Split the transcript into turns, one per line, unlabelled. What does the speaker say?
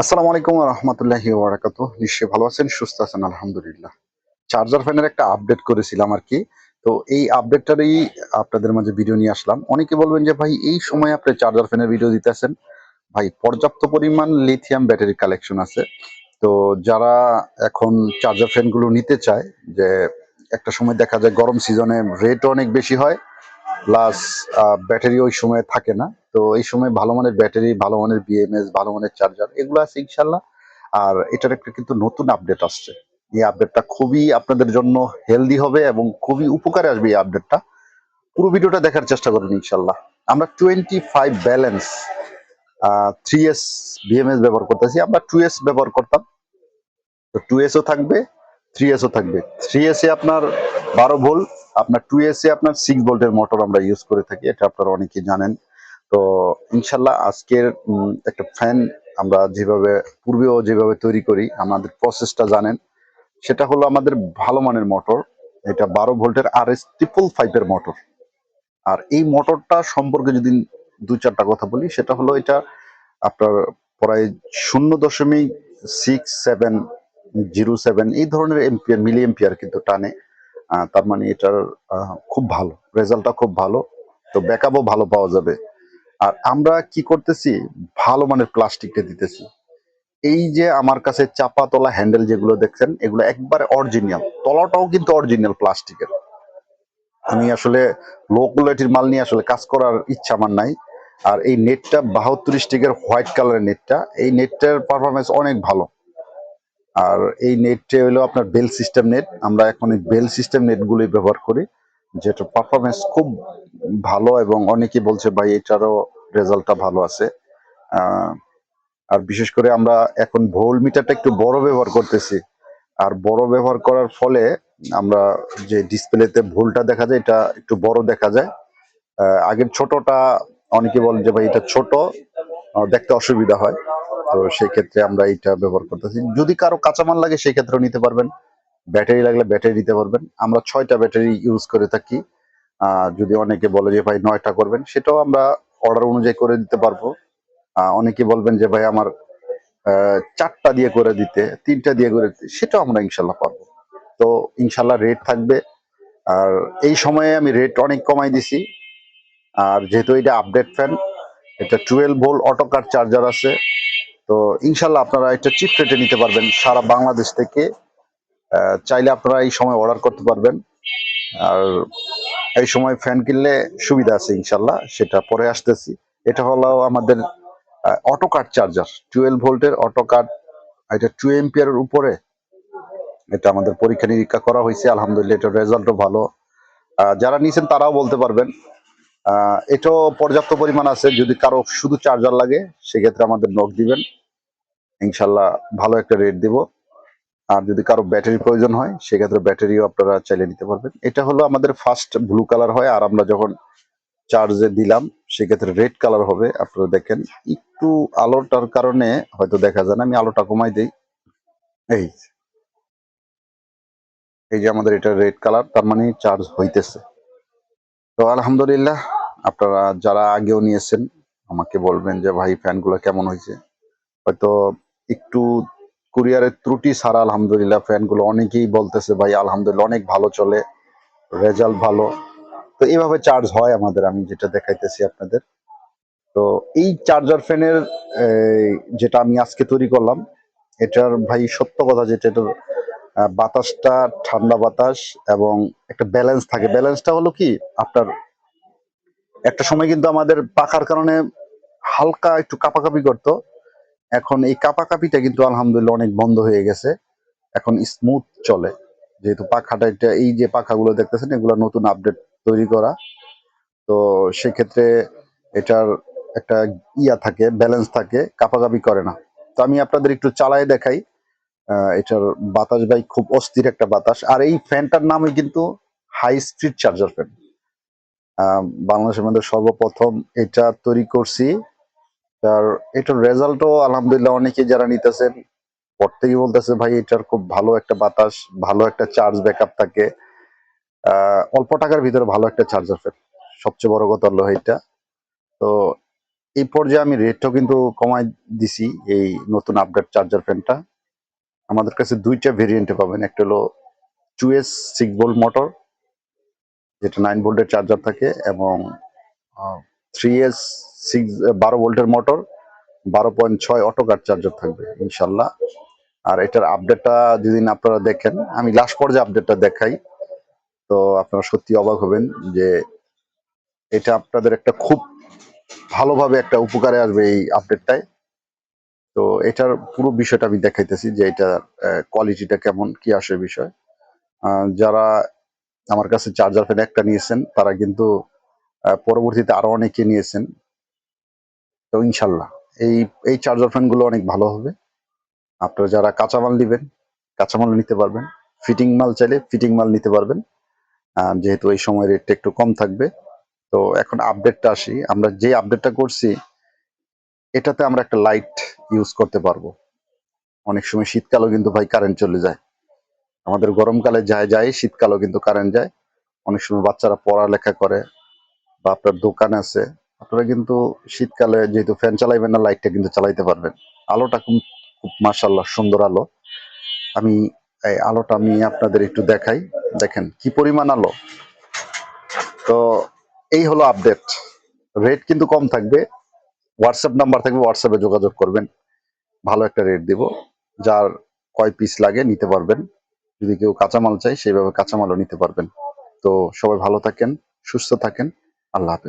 আসসালামু আলাইকুম রহমতুল্লাহি ওয়ারাকাত নিশ্চয়ই ভালো আছেন, সুস্থ আছেন, আলহামদুলিল্লাহ। চার্জার ফ্যানের একটা আপডেট করেছিলাম আর কি। তো এই আপডেটটারই আপনাদের মাঝে ভিডিও নিয়ে আসলাম। অনেকে বলবেন যে, ভাই, এই সময় আপনি চার্জার ফ্যানের ভিডিও দিতেছেন? ভাই, পর্যাপ্ত পরিমাণ লিথিয়াম ব্যাটারি কালেকশন আছে। তো যারা এখন চার্জার ফ্যানগুলো নিতে চায়, যে একটা সময় দেখা যায় গরম সিজনে রেট অনেক বেশি হয় প্লাস ব্যাটারি ওই সময় থাকে না। তো এই সময় ভালো মানের ব্যাটারি, ভালো মানের বিএমএস ভালো মানের চার্জার এগুলো আছে ইনশাল্লাহ আর এটার একটা কিন্তু নতুন আপডেট আসছে। এই আপডেটটা খুবই আপনাদের জন্য হেলদি হবে এবং খুবই উপকারে আসবে এই আপডেটটা পুরো ভিডিওটা দেখার চেষ্টা করবেন ইনশাল্লাহ আমরা twenty five balance three S BMS ব্যবহার করতেছি। আমরা টু এস ব্যবহার করতাম। তো টু এসও থাকবে থ্রি এসও থাকবে। থ্রি এসে আপনার বারো ভোল্ট আপনার টু এসে আপনার সিক্স ভোল্টের মোটর আমরা ইউজ করে থাকি। এটা আপনারা অনেকেই জানেন। তো ইনশাল্লাহ আজকের একটা ফ্যান আমরা যেভাবে, পূর্বেও যেভাবে তৈরি করি, আমাদের প্রসেসটা জানেন, সেটা হলো আমাদের ভালো মানের মোটর এটা বারো ভোল্টের আর এস ট্রিপল ফাইভের মোটর আর এই মোটরটা সম্পর্কে যদি দু চারটা কথা বলি, সেটা হলো এটা আপনার প্রায় শূন্য দশমিক সিক্স সেভেন জিরো সেভেন এই ধরনের এম্পিয়ার মিলি এম্পিয়ার কিন্তু টানে। তার মানে এটার খুব ভালো রেজাল্টটা খুব ভালো। তো ব্যাকআপও ভালো পাওয়া যাবে। আর আমরা কি করতেছি? ভালো মানের প্লাস্টিকটা দিতেছি। এই যে আমার কাছে চাপা তোলা হ্যান্ডেল যেগুলো দেখছেন, এগুলো একবারে অরিজিনাল। তলাটাও কিন্তু অরিজিনাল প্লাস্টিকের। আমি আসলে লো কোয়ালিটির মাল নিয়ে আসলে কাজ করার ইচ্ছা আমার নাই। আর এই নেটটা বাহাত্তর স্টিকের হোয়াইট কালারের নেটটা, এই নেটটার পারফরমেন্স অনেক ভালো। আর এই নেটটা হলো আপনার বেল সিস্টেম নেট। আমরা এখন এই বেল সিস্টেম নেটগুলোই ব্যবহার করি। যেটা পারফরমেন্স খুব ভালো এবং অনেকে বলছে, ভাই, এটারও রেজাল্টটা ভালো আছে। আর বিশেষ করে আমরা এখন ভোল মিটারটা একটু বড় ব্যবহার করতেছি। আর বড় ব্যবহার করার ফলে আমরা যে ডিসপ্লেতে ভুলটা দেখা যায়, এটা একটু বড় দেখা যায়। আগের ছোটটা অনেকে বলেন যে, ভাই, এটা ছোট দেখতে অসুবিধা হয়। তো সেই ক্ষেত্রে আমরা এটা ব্যবহার করতেছি। যদি কারও কাঁচামাল লাগে সেই ক্ষেত্রেও নিতে পারবেন। ব্যাটারি লাগলে ব্যাটারি দিতে পারবেন। আমরা ছয়টা ব্যাটারি ইউজ করে থাকি। যদি অনেকে বলে যে, ভাই, নয়টা করবেন, সেটাও আমরা অর্ডার অনুযায়ী করে দিতে পারব। অনেকে বলবেন যে, ভাই, আমার চারটা দিয়ে করে দিতে, তিনটা দিয়ে করে দিতে, সেটাও আমরা ইনশাল্লাহ পারব। তো ইনশাল্লাহ রেট থাকবে। আর এই সময়ে আমি রেট অনেক কমাই দিছি। আর যেহেতু এটা আপডেট ফ্যান এটা twelve volt auto car charger আছে। তো ইনশাল্লাহ আপনারা এটা চিপ রেটে নিতে পারবেন সারা বাংলাদেশ থেকে। চাইলে আপনারা এই সময় অর্ডার করতে পারবেন। আর এই সময় ফ্যান কিনলে সুবিধা আছে ইনশাল্লাহ, সেটা পরে আসতেছি। এটা হলো আমাদের অটো কাট চার্জার টুয়েলভ ভোল্টের অটো কাট এটা টু এম্পিয়ারের উপরে। এটা আমাদের পরীক্ষা নিরীক্ষা করা হয়েছে, আলহামদুলিল্লাহ এটার রেজাল্টও ভালো। যারা নিয়েছেন তারাও বলতে পারবেন। এটাও পর্যাপ্ত পরিমাণ আছে, যদি কারও শুধু চার্জার লাগে, সেক্ষেত্রে আমাদের নখ দিবেন। ইনশাল্লাহ ভালো একটা রেট দিব। আর যদি কারও ব্যাটারি প্রয়োজন হয়, সেক্ষেত্রে ব্যাটারিও আপনারা চাইলে নিতে পারবেন। এটা হলো আমাদের ফার্স্ট ব্লু কালার হয়, আর আমরা যখন চার্জে দিলাম, সেক্ষেত্রে রেড কালার হবে। আপনারা দেখেন, একটু আলোটার কারণে হয়তো দেখা যায় না, আমি আলোটা কমাই দিই। এই এই যে আমাদের এটা রেড কালার তার মানে চার্জ হইতেছে। তো আলহামদুলিল্লাহ, আপনারা যারা আগেও নিয়েছেন, আমাকে বলবেন যে, ভাই ফ্যানগুলো কেমন হয়েছে হয়তো একটু কুরিয়ারের ত্রুটি ছাড়া আলহামদুলিল্লাহ ফ্যানগুলো অনেকেই বলতেছে, ভাই, আলহামদুলিল্লাহ, অনেক ভালো চলে, রেজাল্ট ভালো। তো এইভাবে চার্জ হয় আমাদের, আমি যেটা দেখাইতেছি আপনাদের। তো এই চার্জার ফ্যানের যেটা আমি আজকে তৈরি করলাম, এটার ভাই সত্য কথা যেটা, এটার বাতাসটা ঠান্ডা বাতাস এবং একটা ব্যালেন্স থাকে। ব্যালেন্সটা হলো কি, আপনার একটা সময় কিন্তু আমাদের পাখার কারণে হালকা একটু কাপাকাপি করতো এখন এই কাপাকাপিটা কিন্তু আলহামদুলিল্লাহ অনেক বন্ধ হয়ে গেছে। এখন স্মুথ চলে। যেহেতু পাখাটা এটা এই যে পাখাগুলো দেখতেছেন, এগুলো নতুন আপডেট তৈরি করা। তো সেক্ষেত্রে এটার একটা ইয়া থাকে ব্যালেন্স থাকে, কাপাকাপি করে না। তো আমি আপনাদের একটু চালায় দেখাই। এটার বাতাস ভাই খুব অস্থির একটা বাতাস। আর এই ফ্যানটার নামই কিন্তু হাই স্পিড চার্জার ফ্যান বাংলাদেশের মধ্যে সর্বপ্রথম এটা তৈরি করছি। আর এটার রেজাল্টও আলহামদুলিল্লাহ অনেকে যারা নিতেছেন, প্রত্যেকেই বলতেছে, ভাই, এটার খুব ভালো একটা বাতাস, ভালো একটা চার্জ ব্যাকআপ থাকে। অল্প টাকার ভিতরে ভালো একটা চার্জার ফ্যান সবচেয়ে বড় কথা হলো এটা। তো এই পর্যায়ে আমি রেটটাও কিন্তু কমাই দিছি এই নতুন আপডেট চার্জার ফ্যানটা আমাদের কাছে দুইটা ভেরিয়েন্টে পাবেন। একটা হলো এস সিক্স ভোল্ট মোটর যেটা নাইন ভোল্টের চার্জার থাকে, এবং থ্রি এস সিক্স বারো ভোল্টের মোটর বারো পয়েন্ট ছয় অটো কাট চার্জার থাকবে, ইনশাল্লাহ। আর এটার আপডেটটা যেদিন আপনারা দেখেন, আমি লাস্ট পর্যায়ে আপডেটটা দেখাই, তো আপনারা সত্যি অবাক হবেন যে এটা আপনাদের একটা খুব ভালোভাবে একটা উপকারে আসবে এই আপডেটটায় তো এটার পুরো বিষয়টা আমি দেখাইতেছি যে এটার কোয়ালিটিটা কেমন, কি আসে বিষয়। যারা আমার কাছে চার্জার ফ্যান একটা নিয়েছেন, তারা কিন্তু পরবর্তীতে আরও অনেকে নিয়েছেন। তো ইনশাল্লাহ এই এই চার্জার ফ্যানগুলো অনেক ভালো হবে। আপনারা যারা কাঁচামাল নিবেন কাঁচামাল নিতে পারবেন। ফিটিং মাল চাইলে ফিটিং মাল নিতে পারবেন। যেহেতু এই সময় রেটটা একটু কম থাকবে। তো এখন আপডেটটা আসি। আমরা যে আপডেটটা করছি, এটাতে আমরা একটা লাইট ইউজ করতে পারব। অনেক সময় শীতকালেও কিন্তু ভাই কারেন্ট চলে যায়। আমাদের গরমকালে যায় যায়, শীতকালেও কিন্তু কারেন্ট যায়। অনেক সময় বাচ্চারা পড়ালেখা করে বা আপনার দোকান আছে, আপনারা কিন্তু শীতকালে যেহেতু ফ্যান চালাইবেন না লাইটটা কিন্তু চালাইতে পারবেন। আলোটা খুব মার্শাল্লাহ সুন্দর আলো। আমি, এই আলোটা আমি আপনাদের একটু দেখাই। দেখেন, কি পরিমাণ আলো। তো এই হলো আপডেট রেট কিন্তু কম থাকবে। হোয়াটসঅ্যাপ নাম্বার থাকবে হোয়াটসঅ্যাপে যোগাযোগ করবেন। ভালো একটা রেট দিব। যার কয় পিস লাগে নিতে পারবেন। যদি কেউ কাঁচামাল চাই সেইভাবে কাঁচামালও নিতে পারবেন। তো সবাই ভালো থাকেন, সুস্থ থাকেন। আল্লাহ হাফেজ।